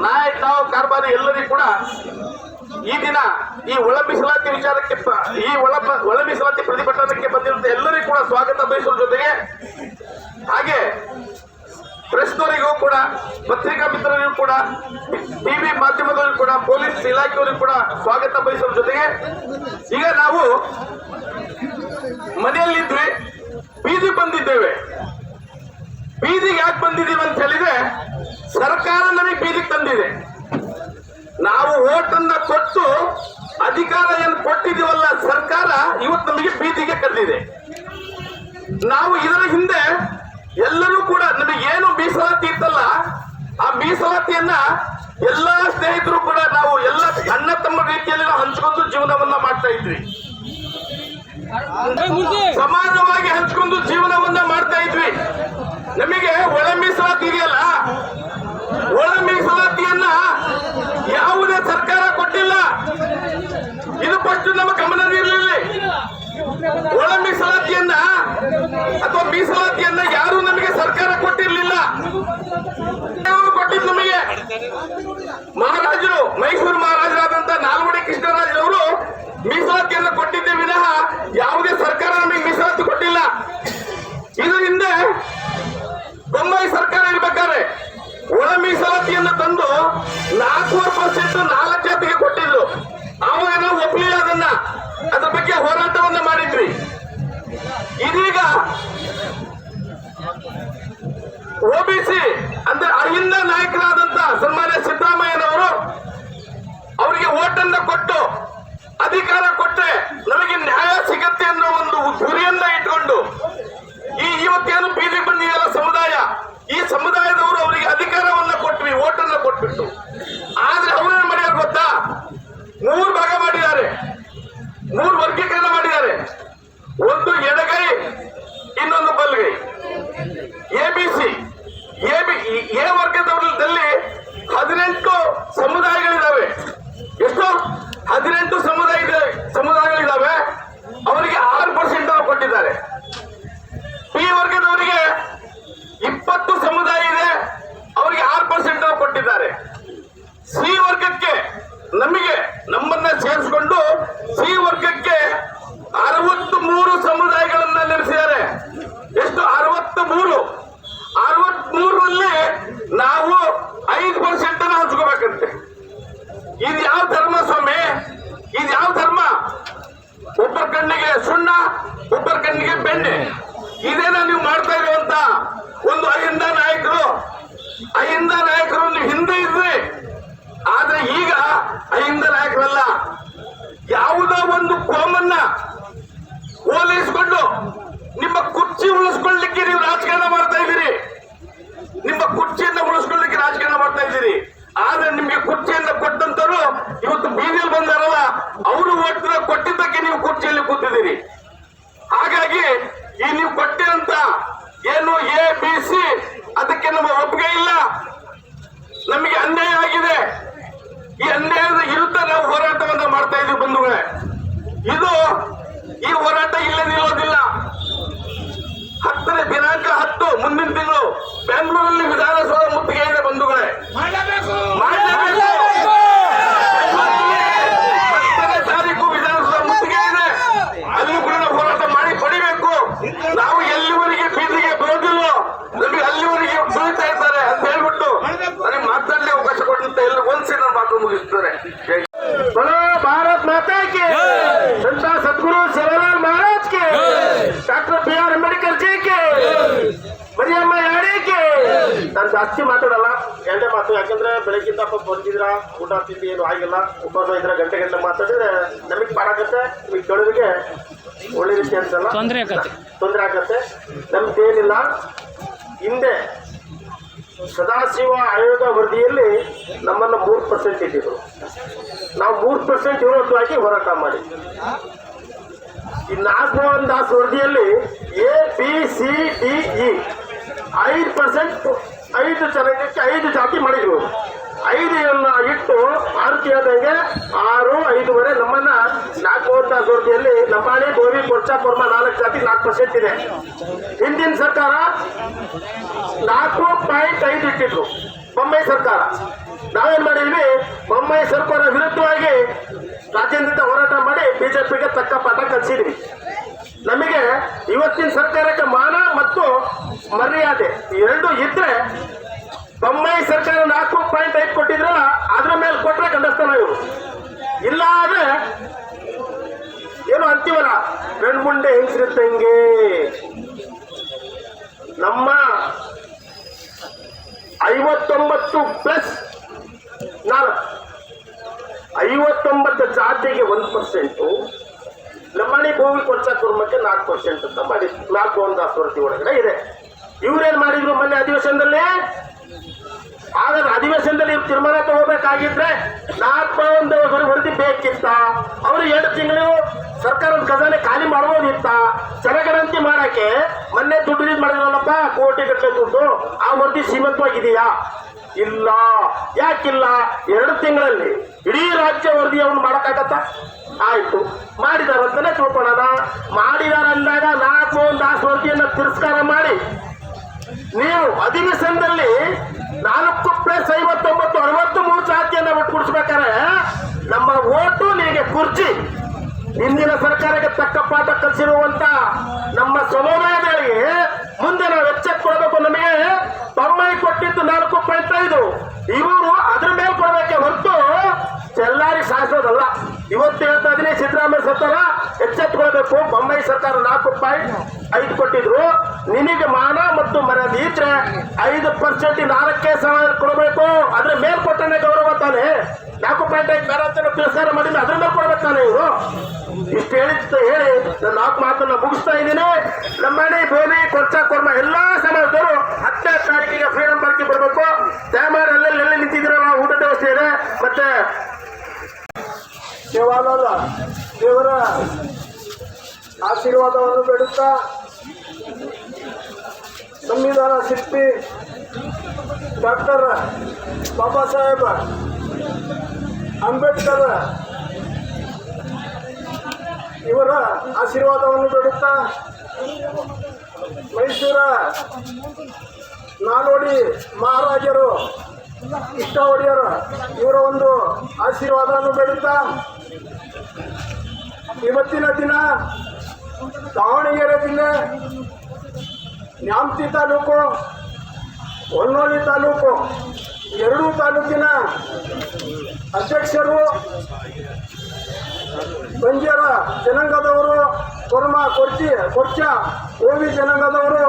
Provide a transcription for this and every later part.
ನಾಯಕ್ ನಾವು ಕಾರ್ಬಾರಿ ಎಲ್ಲರಿಗೂ ಕೂಡ ಈ ದಿನ ಈ ಒಳ ಮೀಸಲಾತಿ ವಿಚಾರಕ್ಕೆ ಈ ಒಳ ಒಳ ಮೀಸಲಾತಿ ಪ್ರತಿಭಟನೆಗೆ ಬಂದಿರುವಂತ ಎಲ್ಲರಿಗೂ ಕೂಡ ಸ್ವಾಗತ ಬಯಸುವ ಜೊತೆಗೆ ಹಾಗೆ ಪ್ರೆಸ್ನವರಿಗೂ ಕೂಡ, ಪತ್ರಿಕಾ ಮಿತ್ರರಿಗೂ ಕೂಡ, ಟಿವಿ ಮಾಧ್ಯಮದವರಿಗೂ ಕೂಡ, ಪೊಲೀಸ್ ಇಲಾಖೆಯವರಿಗೂ ಕೂಡ ಸ್ವಾಗತ ಬಯಸುವ ಜೊತೆಗೆ ಈಗ ನಾವು ಮನೆಯಲ್ಲಿದ್ವಿ ಬೀದಿ ಬಂದಿದ್ದೇವೆ. ಬೀದಿಗೆ ಯಾಕೆ ಬಂದಿದ್ದೀವಿ ಅಂತ ಹೇಳಿದ್ರೆ ಸರ್ಕಾರ ನಮಗೆ ಬೀದಿಗೆ ತಂದಿದೆ. ನಾವು ಓಟನ್ನ ಕೊಟ್ಟು ಅಧಿಕಾರ ಏನು ಕೊಟ್ಟಿದ್ದೀವಲ್ಲ ಸರ್ಕಾರ, ಇವತ್ತು ನಮಗೆ ಬೀದಿಗೆ ಕರೆದಿದೆ. ನಾವು ಇದರ ಹಿಂದೆ ಎಲ್ಲರೂ ಕೂಡ ನಮಗೆ ಏನು ಮೀಸಲಾತಿ ಇತ್ತಲ್ಲ, ಆ ಮೀಸಲಾತಿಯನ್ನ ಎಲ್ಲಾ ಸ್ನೇಹಿತರು ಕೂಡ ನಾವು ಎಲ್ಲ ಅಣ್ಣ ತಮ್ಮ ರೀತಿಯಲ್ಲಿ ನಾವು ಹಂಚ್ಕೊಂಡು ಜೀವನವನ್ನ ಮಾಡ್ತಾ ಇದ್ವಿ. ಸಮಾಜವಾಗಿ ಹಂಚ್ಕೊಂಡು ಜೀವನವನ್ನ ಮಾಡ್ತಾ ಇದ್ವಿ. ನಮಗೆ ಒಳ ಮೀಸಲಾತಿ ಇದೆಯಲ್ಲ ಒಳ ಮೀಸಲಾತಿಯನ್ನ ಯಾವುದೇ ಸರ್ಕಾರ ಕೊಟ್ಟಿಲ್ಲ. ಇದು ಫಸ್ಟ್ ನಮ್ಮ ಗಮನದಲ್ಲಿರಲಿ ಒಳ ಮೀಸಲಾತಿಯನ್ನ ಅಥವಾ ಮೀಸಲಾತಿಯನ್ನ ಯಾರು ನಮಗೆ ಸರ್ಕಾರ ಕೊಟ್ಟಿರಲಿಲ್ಲ. ಕೊಟ್ಟಿದ್ದು ನಮಗೆ. ಮಹಾರಾಜರು, ಮೈಸೂರು ಮಹಾರಾಜರಾದಂತ ನಾಲ್ವಡಿ ಕೃಷ್ಣರಾಜರವರು ಮೀಸಲಾತಿಯನ್ನು ಕೊಟ್ಟಿದ್ದೇ ವಿನಃ ಯಾವುದೇ ಸರ್ಕಾರ ನಮಗೆ ಮೀಸಲಾತಿ ಕೊಟ್ಟಿಲ್ಲ. ಇದರಿಂದ ಬೊಮ್ಮಾಯಿ ಸರ್ಕಾರ ಮೀಸಲಾತಿಯನ್ನು ತಂದು ನಾಲ್ಕೂವರೆ ಪರ್ಸೆಂಟ್ ನಾಲ್ಕು ಜಾತಿಗೆ ಕೊಟ್ಟಿದ್ರು ಅವಾಗ ನಾವು ಒಪ್ಪಲಿಲ್ಲ ಅದನ್ನ. ಅದ್ರ ಬಗ್ಗೆ ಹೋರಾಟವನ್ನ ಮಾಡಿದ್ವಿ. ಇದೀಗ ಓಬಿಸಿ ಅಂದ್ರೆ ಅಹಿಂದ ನಾಯಕರಾದಂತ ಸನ್ಮಾನ್ಯ ಸಿದ್ದರಾಮಯ್ಯನವರು ಅವರಿಗೆ ಓಟನ್ನ ಕೊಟ್ಟು ಅಧಿಕಾರ ಕೊಟ್ಟರೆ ನಮಗೆ ನ್ಯಾಯ ಸಿಗತ್ತೆ ಅನ್ನೋ ಒಂದು ಗುರಿಯನ್ನ ಇಟ್ಕೊಂಡು ಈ ಇವತ್ತೇನು ಓಟನ್ನ ಕೊಟ್ಬಿಟ್ಟು ಆದ್ರೆ ಅವರೇನ್ ಮಾಡ್ಯಾರ ಗೊತ್ತಾ ಮೂರು ಭಾಗ ಮಾಡಿದ್ದಾರೆ ಮೂರು ವರ್ಗೀಕರಣ ಮಾಡಿದ್ದಾರೆ ಒಂದು ಎಡಗೈ ಇನ್ನೊಂದು ಬಲಗೈ ಎಬಿಸಿ ಎ ವರ್ಗದವರಲ್ಲಿ ಹದಿನೆಂಟು ಸಮುದಾಯಗಳಿದಾವೆ ಎಷ್ಟು ಹದಿನೆಂಟು ಸಮುದಾಯ ಇದೆ- ಸಮುದಾಯಗಳಿದಾವೆ ಅವರಿಗೆ ಆರು ಪರ್ಸೆಂಟ್ ಕೊಟ್ಟಿದ್ದಾರೆ ಬಿ ವರ್ಗದವರಿಗೆ ಇಪ್ಪತ್ತು ಸಮುದಾಯ ಇದೆ ಅವರಿಗೆ ಆರು ಪರ್ಸೆಂಟ್ ಕೊಟ್ಟಿದ್ದಾರೆ ಸಿ ವರ್ಗಕ್ಕೆ ನಮಗೆ ನಮ್ಮನ್ನ ಸೇರಿಸಿಕೊಂಡು ಸಿ ವರ್ಗಕ್ಕೆ ಅರವತ್ತು ಮೂರು ಸಮುದಾಯಗಳನ್ನ ನೆಲೆಸಿದ್ದಾರೆ ಎಷ್ಟು ಅರವತ್ತು ಮೂರು ಅರವತ್ ಮೂರರಲ್ಲಿ ನಾವು ಐದು ಪರ್ಸೆಂಟ್ ಅನ್ನ ಹಂಚ್ಕೋಬೇಕಂತೆ ಇದು ಯಾವ ಧರ್ಮ ಸ್ವಾಮಿ ಇದು ಯಾವ ಧರ್ಮ ಒಬ್ಬರ ಕಣ್ಣಿಗೆ ಸುಣ್ಣ, ಒಬ್ಬರ ಕಣ್ಣಿಗೆ ಬೆಣ್ಣೆ. ಇದೇನ ನೀವು ಮಾಡ್ತಾ ಇರುವಂತ ಒಂದು ಅಹಿಂದ ನಾಯಕರು? ಅಹಿಂದ ನಾಯಕರು ನೀವು ಹಿಂದೆ ಇದ್ರಿ ಆದ್ರೆ ಈಗ ಅಹಿಂದ ನಾಯಕರಲ್ಲ. ಯಾವುದೋ ಒಂದು ಕೋಮನ್ನ ಹೋಲಿಸಿಕೊಂಡು ನಿಮ್ಮ ಕುರ್ಚಿ ಉಳಿಸ್ಕೊಳ್ಳಿಕ್ಕೆ ನೀವು ರಾಜಕಾರಣ ಮಾಡ್ತಾ ಇದ್ದೀರಿ. ನಿಮ್ಮ ಕುರ್ಚಿಯನ್ನ ಉಳಿಸ್ಕೊಳ್ಳಿಕ್ಕೆ ರಾಜಕಾರಣ ಮಾಡ್ತಾ ಇದ್ದೀರಿ. ಆದ್ರೆ ನಿಮ್ಗೆ ಕುರ್ಚಿಯಿಂದ ಕೊಟ್ಟಂತರು ಇವತ್ತು ಬೀದಿಯಲ್ಲಿ ಬಂದಾರಲ್ಲ, ಅವರು ಓಟ್ನ ಕೊಟ್ಟಿದ್ದಕ್ಕೆ ನೀವು ಕುರ್ಚಿಯಲ್ಲಿ ಕೂತಿದ್ದೀರಿ. ಹಾಗಾಗಿ ಈ ನೀವು ಕೊಟ್ಟಿರಂತ ಏನು ಎ ಬಿ ಸಿ ಅದಕ್ಕೆ ನಮ್ಮ ಒಪ್ಪಿಗೆ ಇಲ್ಲ. ನಮಗೆ ಅನ್ಯಾಯ ಯಾಕಂದ್ರೆ ಬೆಳಗ್ಗಿಂದ ಪಾಪ ಬಂದಿದ್ರ ಊಟ ತಿಂಡಿ ಏನು ಆಗಿಲ್ಲ. ಉಪವಾಸ ಇದ್ರೆ ಗಂಟೆ ಗಂಟೆ ಮಾತಾಡಿದ್ರೆ ನಮಗೆ ಪಾಡಾಗತ್ತೆ ನಿಮಗೆ ಕೇಳೋದಕ್ಕೆ ಒಳ್ಳೆ ರೀತಿ ಅನ್ಸಲ್ಲ ತೊಂದರೆ ಆಗತ್ತೆ. ತೊಂದರೆ ಆಗತ್ತೆ. ನಮ್ದೇನಿಲ್ಲ. ಹಿಂದೆ ಸದಾಶಿವ ಆಯೋಗ ವರದಿಯಲ್ಲಿ ನಮ್ಮನ್ನ ಮೂರು ಪರ್ಸೆಂಟ್ ಇಟ್ಟಿದ್ರು. ನಾವು ಮೂರು ಪರ್ಸೆಂಟ್ ವಿರೋಧವಾಗಿ ಹೋರಾಟ ಮಾಡಿ ಈ ನಾಗಮೋಹನ್ ದಾಸ್ ವರದಿಯಲ್ಲಿ A B C D E ಐದು ಪರ್ಸೆಂಟ್ ಐದು ಜನಕ್ಕೆ ಐದು ಜಾತಿ ಮಾಡಿದ್ರು. ಐದನ್ನ ಇಟ್ಟು ಆರು ಕೇಳಿದಂಗೆ ಆರು, ಐದುವರೆ ನಮ್ಮನ್ನ ನಾಲ್ಕು ದಾಸ್ ವರದಿಯಲ್ಲಿ ಲಂಬಾಣಿ ಗೋವಿ ಕೊರ್ಚಾ, ಕೊರ್ಮಾ ನಾಲ್ಕು ಜಾತಿ, ನಾಲ್ಕು ಪರ್ಸೆಂಟ್ ಇದೆ. ಹಿಂದಿನ ಸರ್ಕಾರ ನಾಲ್ಕು ಪಾಯಿಂಟ್ ಐದು ಇಟ್ಟಿದ್ರು ಬೊಂಬೈ ಸರ್ಕಾರ. ನಾವೇನ್ ಮಾಡಿದ್ವಿ? ಬೊಂಬೈ ಸರ್ಕಾರ ವಿರುದ್ಧವಾಗಿ ರಾಜ್ಯದಿಂದ ಹೋರಾಟ ಮಾಡಿ ಬಿಜೆಪಿಗೆ ತಕ್ಕ ಪಾಠ ಕಲಿಸಿದ್ವಿ. ನಮಗೆ ಇವತ್ತಿನ ಸರ್ಕಾರಕ್ಕೆ ಮಾನ ಮತ್ತು ಮರ್ಯಾದೆ ಎರಡು ಇದ್ರೆ ಬೊಮ್ಮಾಯಿ ಸರ್ಕಾರ ನಾಲ್ಕು ಪಾಯಿಂಟ್ ಐದು ಕೊಟ್ಟಿದ್ರಲ್ಲ, ಅದ್ರ ಮೇಲೆ ಕೊಟ್ರೆ ಕಂಡಸ್ತಾನ ಇವರು. ಇಲ್ಲ ಆದ್ರೆ ಏನು ಅಂತೀವಲ್ಲ ಗಂಡ್ಮುಂಡೆ ಹೆಂಗ್ಸಿರುತ್ತಂಗೆ ನಮ್ಮ ಐವತ್ತೊಂಬತ್ತು ಪ್ಲಸ್ ನಾಲ್ಕು, ಐವತ್ತೊಂಬತ್ತು ಜಾತಿಗೆ ಒಂದು ಪರ್ಸೆಂಟು ಲಂಬಾಣಿ ಭೂಮಿ ಕೊಡ್ಸ ಕುರ್ಮಕ್ಕೆ ನಾಲ್ಕು ಪರ್ಸೆಂಟ್ ಅಂತ ಮಾಡಿ, ನಾಲ್ಕು ಒಂದು ವರ್ಷ ಒಳಗಡೆ ಇದೆ. ಇವ್ರೇನ್ ಮಾಡಿದ್ರು ಮೊನ್ನೆ ಅಧಿವೇಶನದಲ್ಲಿ? ಆದ್ರೆ ಅಧಿವೇಶನದಲ್ಲಿ ಇವ್ರು ತೀರ್ಮಾನ ತಗೋಬೇಕಾಗಿದ್ರೆ ನಾಲ್ಕು ಒಂದು ವರದಿ ಬೇಕಿತ್ತ? ಅವರು ಎರಡು ತಿಂಗಳು ಸರ್ಕಾರದ ಖಜಾನೆ ಖಾಲಿ ಮಾಡ್ಬೋದಿತ್ತ ಜನಗಣತಿ ಮಾಡಕ್ಕೆ ಮೊನ್ನೆ ದುಡ್ಡು ಇದು ಮಾಡಿದ್ರಲ್ಲಪ್ಪ, ಕೋಟಿ ಗಟ್ಟಲೆ ದುಡ್ಡು. ಆ ವರದಿ ಸೀಮಿತವಾಗಿದೆಯಾ? ಇಲ್ಲ. ಯಾಕಿಲ್ಲ? ಎರಡು ತಿಂಗಳಲ್ಲಿ ಇಡೀ ರಾಜ್ಯ ವರದಿಯನ್ನು ಮಾಡಕ್ಕಾಗತ್ತ? ಆಯ್ತು. ಮಾಡಿದಾರಂತಾನೆ ತಿಳ್ಕೊಳ್ಳೋಣ ಮಾಡಿದಾರ ಅಂದಾಗ ನಾಲ್ಕು ಒಂದು ಆ ತಿರಸ್ಕಾರ ಮಾಡಿ. ನೀವು ಅಧಿವೇಶನದಲ್ಲಿ ನಾಲ್ಕು ಪ್ಲಸ್ ಐವತ್ತೊಂಬತ್ತು ಅರವತ್ತು ಮೂರು ಜಾತಿಯನ್ನ ಒಟ್ಟುಗೂಡಿಸ್ಬೇಕಾದ್ರೆ ನಮ್ಮ ಓಟು ನಿಮಗೆ ಕುರ್ಚಿ. ಹಿಂದಿನ ಸರ್ಕಾರಕ್ಕೆ ತಕ್ಕ ಪಾಠ ಕಲಿಸಿರುವಂತ ನಮ್ಮ ಸಮುದಾಯಗಳಿಗೆ ಮುಂದೆ ನಾವು ವೆಚ್ಚ ಕೊಡಬೇಕು ನಮಗೆ ಬೊಮ್ಮಾಯಿ ಕೊಟ್ಟಿದ್ದು ನಾಲ್ಕು ಪಾಯಿಂಟ್ ಐದು. ಇವರು ಅದ್ರ ಮೇಲೆ ಕೊಡಬೇಕೆ ಹೊರತು ಚೆಲ್ಲಾರಿ ಶಾಸೋದಲ್ಲ ಇವತ್ತು ಹೇಳ್ತಾ ಇದೀನಿ ಸಿದ್ದರಾಮಯ್ಯ ಸರ್ಕಾರ ಎಚ್ಚೆತ್ಕೊಳ್ಬೇಕು ಬೊಂಬೈ ಸರ್ಕಾರ ನಾಲ್ಕು ರೂಪಾಯಿ ಐದು ಕೊಟ್ಟಿದ್ರು. ನಿನಗೆ ಮಾನ ಮತ್ತು ಮರ್ಯಾದೆ ಇದ್ರೆ ಐದು ಪರ್ಸೆಂಟ್ ನಾಲ್ಕೇ ಸಾವಿರ ಕೊಡಬೇಕು. ಅದ್ರ ಮೇಲೆ ಕೊಟ್ಟನೆ ಗೌರವ ತಾನೆ. ನಾಲ್ಕು ಪಾಯಿಂಟ್ ಐದು ಬೇರೆ ತಿರಸ್ಕಾರ ಮಾಡಿದ್ರೆ ಅದ್ರ ಮೇಲೆ ಕೊಡ್ಬೇಕು ತಾನೆ ಇವರು? ಇಷ್ಟು ಹೇಳಿದ ಹೇಳಿ ನಾನು ನಾಲ್ಕು ಮಾತನ್ನ ಮುಗಿಸ್ತಾ ಇದ್ದೀನಿ. ನಮ್ಮನೆ ಭೂಮಿ ಕೊರ್ಚ, ಕೊರ್ಮ ಎಲ್ಲಾ ಸಮಾಜದವರು ಹತ್ತನೇ ತಾರೀಕಿಗೆ ಫ್ರೀಡಮ್ ಪಾರ್ಕಿಗೆ ಬರಬೇಕು ದಯಮಾಡಿ ಅಲ್ಲೆಲ್ಲ ಎಲ್ಲಿ ನಿಂತಿದ್ದೀರಲ್ಲ ಊಟದ ವ್ಯವಸ್ಥೆ ಇದೆ. ಮತ್ತೆ ದೇವಾಲಯ ದೇವರ ಆಶೀರ್ವಾದವನ್ನು ಬೇಡುತ್ತಾ ಸಂವಿಧಾನ ಶಿಲ್ಪಿ ಡಾಕ್ಟರ್ ಬಾಬಾ ಸಾಹೇಬ್ ಅಂಬೇಡ್ಕರ್ ಇವರ ಆಶೀರ್ವಾದವನ್ನು ಬೇಡುತ್ತಾ ಮೈಸೂರ ನಾಡೋಡಿ ಮಹಾರಾಜರು ಇಷ್ಟ ಒಡೆಯರು ಇವರ ಒಂದು ಆಶೀರ್ವಾದವನ್ನು ಬೇಡುತ್ತಾ ಇವತ್ತಿನ ದಿನ ದಾವಣಗೆರೆ ಜಿಲ್ಲೆ ನ್ಯಾಮತಿ ತಾಲೂಕು ಹೊನ್ನೋಳಿ ತಾಲೂಕು, ಎರಡೂ ತಾಲೂಕಿನ ಅಧ್ಯಕ್ಷರು ಬಂಜಾರ ಜನಾಂಗದವರು, ಕೊರ್ಮ, ಕೊರ್ಚಿ, ಕೊರ್ಚ ಓವಿ ಜನಾಂಗದವರು,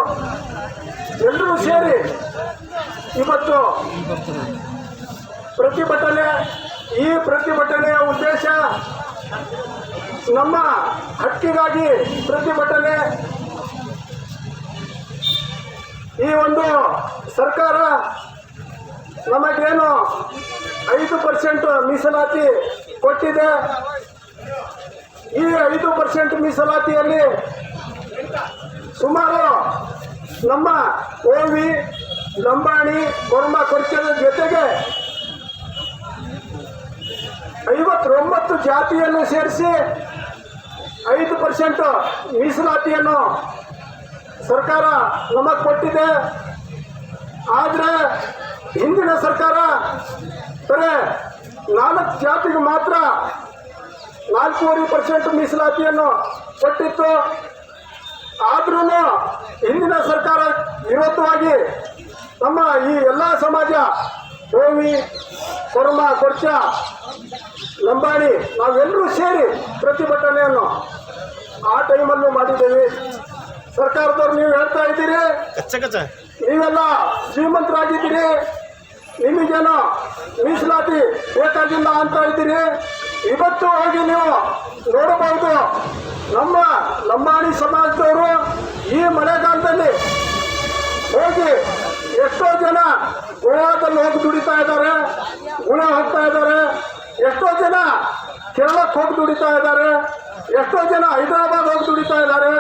ಎಲ್ಲರೂ ಸೇರಿ ಇವತ್ತು ಪ್ರತಿಭಟನೆ ಈ ಪ್ರತಿಭಟನೆಯ ಉದ್ದೇಶ ನಮ್ಮ ಹಕ್ಕಿಗಾಗಿ ಪ್ರತಿಭಟನೆ. ಈ ಒಂದು ಸರ್ಕಾರ ನಮಗೇನು ಐದು ಪರ್ಸೆಂಟ್ ಮೀಸಲಾತಿ ಕೊಟ್ಟಿದೆ. ಈ ಐದು ಪರ್ಸೆಂಟ್ ಮೀಸಲಾತಿಯಲ್ಲಿ ಸುಮಾರು ನಮ್ಮ ಓವಿ, ಲಂಬಾಣಿ ಕೊರ್ಮ ಕೊರ್ಚದ ಜೊತೆಗೆ ಐವತ್ತೊಂಬತ್ತು ಜಾತಿಯನ್ನು ಸೇರಿಸಿ ಐದು ಪರ್ಸೆಂಟ್ ಮೀಸಲಾತಿಯನ್ನು ಸರ್ಕಾರ ನಮಗೆ ಕೊಟ್ಟಿದೆ. ಆದರೆ ಹಿಂದಿನ ಸರ್ಕಾರ ಬರೇ ನಾಲ್ಕು ಜಾತಿಗೆ ಮಾತ್ರ ನಾಲ್ಕೂವರೆ ಪರ್ಸೆಂಟ್ ಮೀಸಲಾತಿಯನ್ನು ಕೊಟ್ಟಿತ್ತು. ಆದ್ರೂ ಹಿಂದಿನ ಸರ್ಕಾರ ವಿರೋಧವಾಗಿ ನಮ್ಮ ಈ ಎಲ್ಲ ಸಮಾಜ ಭೂಮಿ ಕೊರ್ಮ, ಕೊರ್ಚ ಲಂಬಾಣಿ ನಾವೆಲ್ಲರೂ ಸೇರಿ ಪ್ರತಿಭಟನೆಯನ್ನು ಆ ಟೈಮಲ್ಲೂ ಮಾಡಿದ್ದೇವೆ. ಸರ್ಕಾರದವ್ರು ನೀವು ಹೇಳ್ತಾ ಇದ್ದೀರಿ? ನೀವೆಲ್ಲ ಶ್ರೀಮಂತರಾಗಿದ್ದೀರಿ. ನಿಮಗೇನೋ ಮೀಸಲಾತಿ ಬೇಕಾಗಿಲ್ಲ ಅಂತ ಇದ್ದೀರಿ. ಇವತ್ತು ಹೋಗಿ ನೀವು ನೋಡಬಹುದು ನಮ್ಮ ಲಂಬಾಣಿ ಸಮಾಜದವರು ಈ ಮಳೆಗಾಲದಲ್ಲಿ ಹೋಗಿ ಎಷ್ಟೋ ಜನ ಗೋವಾದಲ್ಲಿ ಹೋಗಿ ದುಡಿತಾ ಇದ್ದಾರೆ ಗುಣ ಹೋಗ್ತಾ ಇದ್ದಾರೆ. ಎಷ್ಟೋ ಜನ ಕೇರಳಕ್ಕೆ ಹೋಗಿ ದುಡಿತಾ ಇದ್ದಾರೆ, ಎಷ್ಟೋ ಜನ ಹೈದರಾಬಾದ್ ಹೋಗಿ ದುಡಿತಾ ಇದ್ದಾರೆ.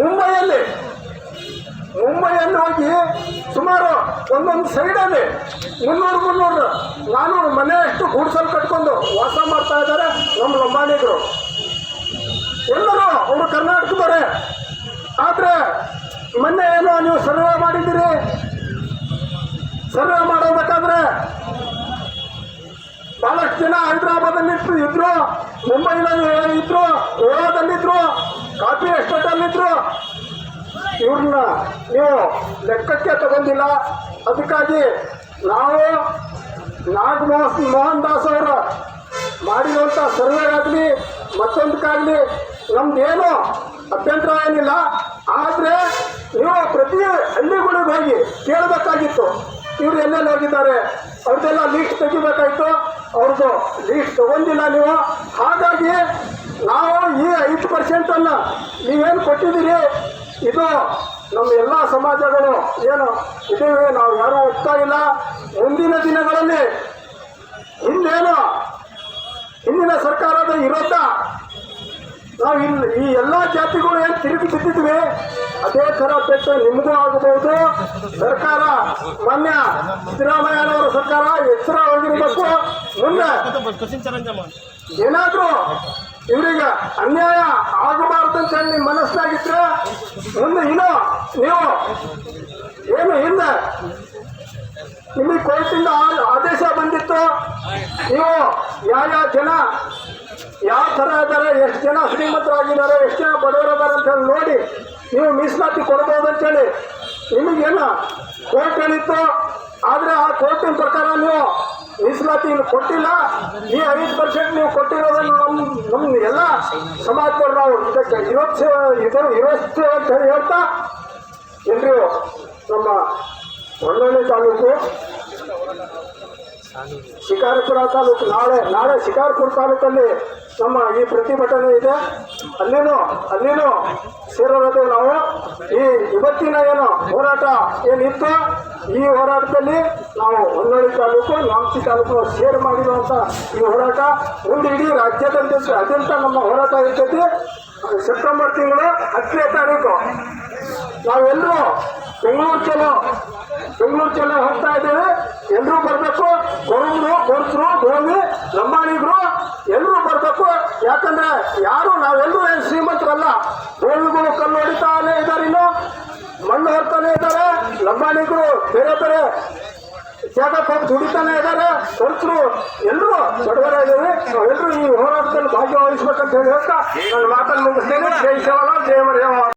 ಮುಂಬೈಯಲ್ಲಿ ಮುಂಬೈಯಲ್ಲಿ ಹೋಗಿ ಸುಮಾರು ಒಂದೊಂದು ಸೈಡಲ್ಲಿ ಮುನ್ನೂರು ಮುನ್ನೂರು, ನಾನೂರು ಮನೆ ಅಷ್ಟು ಗುಡ್ಸಲ್ ಕಟ್ಕೊಂಡು ವಾಸ ಮಾಡ್ತಾ ಇದ್ದಾರೆ ನಮ್ಮ ಲಂಬಾಣಿಗರು. ಎಲ್ಲರೂ ಅವರು ಕರ್ನಾಟಕದವರೇ. ಆದರೆ ಮೊನ್ನೆ ಏನೋ ನೀವು ಸರ್ವೆ ಮಾಡಿದ್ದೀರಿ? ಸರ್ವೆ ಮಾಡಬೇಕಾದ್ರೆ ಇತ್ತು ಇದ್ರು, ಮುಂಬೈನಲ್ಲಿ ಇದ್ರು ಗೋವಾದಲ್ಲಿದ್ರು ಕಾಫಿ ಎಸ್ಟೇಟಲ್ಲಿದ್ರು. ಇವ್ರನ್ನ ನೀವು ಲೆಕ್ಕಕ್ಕೆ ತಗೊಂಡಿಲ್ಲ. ಅದಕ್ಕಾಗಿ ನಾವು ನಾಗ್ ಮೋಹನ್ ದಾಸ್ ಅವರ ಮಾಡಿರುವಂಥ ಸರ್ವೆಗಾಗಲಿ, ಮತ್ತೊಂದಕ್ಕಾಗಲಿ ನಮ್ದೇನು ಅಭ್ಯಂತರ ಏನಿಲ್ಲ. ಆದರೆ ನೀವು ಪ್ರತಿ ಹಳ್ಳಿಗಳಿಗೆ ಹೋಗಿ ಕೇಳಬೇಕಾಗಿತ್ತು. ಇವ್ರು ಎಲ್ಲೆಲ್ಲಿ ಹೋಗಿದ್ದಾರೆ? ಅವ್ರದ್ದೆಲ್ಲ ಲೀಸ್ಟ್ ತೆಗಿಬೇಕಾಯ್ತು. ಅವ್ರದ್ದು ಲೀಸ್ಟ್ ತಗೊಂಡಿಲ್ಲ ನೀವು. ಹಾಗಾಗಿ ನಾವು ಈ ಐದು ಪರ್ಸೆಂಟನ್ನು ನೀವೇನು ಕೊಟ್ಟಿದ್ದೀರಿ? ಇದು ನಮ್ಮ ಎಲ್ಲ ಸಮಾಜಗಳು ಏನು ಇದೇ ನಾವು ಯಾರೂ ಒಪ್ತಾ ಇಲ್ಲ. ಮುಂದಿನ ದಿನಗಳಲ್ಲಿ ಹಿಂದೇನು ಹಿಂದಿನ ಸರ್ಕಾರದ ಇರುತ್ತಾ ನಾವು ಇಲ್ಲಿ ಈ ಎಲ್ಲ ಜಾತಿಗಳು ಏನು ತಿರುಗಿ ಬಿದ್ದಿದ್ವಿ? ಅದೇ ಥರ ಪೆಟ್ಟು ನಿಮಗೂ ಆಗಬಹುದು ಸರ್ಕಾರ, ಮಾನ್ಯ ಸಿದ್ದರಾಮಯ್ಯನವರ ಸರ್ಕಾರ ಎಚ್ಚರ ಹೋಗಿರಬೇಕು ಮುಂದೆ ಏನಾದರೂ ಇವರಿಗೆ ಅನ್ಯಾಯ ಆಗಬಾರ್ದಂತ ಅಂತ ನಿಮ್ಮ ಮನಸ್ಸಾಗಿದ್ರೆ ಮುಂದೆ ಇನ್ನೂ ನೀವು ಏನು ಹಿಂದೆ ನಿಮಗೆ ಕೋರ್ಟಿಂದ ಆದೇಶ ಬಂದಿತ್ತು. ನೀವು ಯಾವ ಯಾವ ಜನ, ಯಾವ ಥರ ಇದ್ದಾರೆ, ಎಷ್ಟು ಜನ ಶ್ರೀಮಂತರಾಗಿದ್ದಾರೆ, ಎಷ್ಟು ಜನ ಬಡವರಿದ್ದಾರೆ ಅಂತ ಹೇಳಿ ನೋಡಿ. ನೀವು ಮೀಸಲಾತಿ ಕೊಡಬಹುದು ಅಂತೇಳಿ ನಿಮಗೇನು ಕೋರ್ಟ್ ಹೇಳಿತ್ತು ಆದರೆ ಆ ಕೋರ್ಟಿನ ಪ್ರಕಾರ ನೀವು ಮೀಸಲಾತಿ ಕೊಟ್ಟಿಲ್ಲ. ಈ ಐದು ಪರ್ಸೆಂಟ್ ನೀವು ಕೊಟ್ಟಿರೋದನ್ನು ನಮ್ಮ ನಮ್ಮ ಎಲ್ಲ ಸಮಾಜದವ್ರು ನಾವು ಇದಕ್ಕೆ ಇರೋದು ಇದು ಇರೋದು ಅಂತ ಹೇಳಿ ಹೇಳ್ತಾ ಎಲ್ರು ನಮ್ಮ ಹೊನ್ನಳ್ಳಿ ತಾಲೂಕು, ಶಿಕಾರಪುರ ತಾಲೂಕು, ನಾಳೆ ನಾಳೆ ಶಿಕಾರಪುರ ತಾಲೂಕಲ್ಲಿ ನಮ್ಮ ಈ ಪ್ರತಿಭಟನೆ ಇದೆ. ಅಲ್ಲಿನೂ ಅಲ್ಲಿನೂ ಸೇರೋದೇ ನಾವು? ಈ ಇವತ್ತಿನ ಏನು ಹೋರಾಟ ಏನಿತ್ತು? ಈ ಹೋರಾಟದಲ್ಲಿ ನಾವು ಹೊನ್ನಳ್ಳಿ ತಾಲೂಕು ನಾಮಚಿ ತಾಲೂಕು ಸೇರ್ ಮಾಡಿರುವಂಥ ಈ ಹೋರಾಟ. ಒಂದು ಇಡೀ ರಾಜ್ಯದಲ್ಲಿ ಅತ್ಯಂತ ನಮ್ಮ ಹೋರಾಟ ಇರ್ತೈತಿ. ಸೆಪ್ಟೆಂಬರ್ ತಿಂಗಳು ಹತ್ತನೇ ತಾರೀಕು. ನಾವೆಲ್ಲರೂ ಬೆಂಗಳೂರು ಚಲೋ ಬೆಂಗಳೂರು ಚಲೋ ಹೋಗ್ತಾ ಇದ್ದೇವೆ. ಎಲ್ಲರೂ ಬರಬೇಕು ಕೊರಗರು ಕೊರ್ಸರು ಗೋವಿ ಲಂಬಾಣಿಗರು ಎಲ್ಲರೂ ಬರಬೇಕು ಯಾಕಂದ್ರೆ ಯಾರು ನಾವೆಲ್ಲರೂ ಏನು ಶ್ರೀಮಂತರಲ್ಲ? ಗೋವಿಗಳು ಕಲ್ಲು ಹೊಡಿತಾನೆ ಇದ್ದಾರೆ ಇನ್ನು. ಮಣ್ಣು ಹೊರ್ತಾನೆ ಇದ್ದಾರೆ. ಲಂಬಾಣಿಗಳು ಬೇರೆ ಬೇರೆ ಜಾಗಕ್ಕೆ ಹೋಗಿ ದುಡಿತಾನೆ ಇದ್ದಾರೆ. ಹೊರತರು ಎಲ್ಲರೂ ಬಡವರಾಗಿದ್ದಾರೆ. ನಾವೆಲ್ಲರೂ ಈ ಹೋರಾಟದಲ್ಲಿ ಭಾಗವಹಿಸ್ಬೇಕಂತ ಹೇಳಿ ಹೇಳ್ತಾ ನನ್ನ ಮಾತನ್ನು ಮುಗಿಸ್ತೇನೆ. ಜಯ ಶಿವಲಾಲ್ ಜಯ ಮರ್ಯಾವ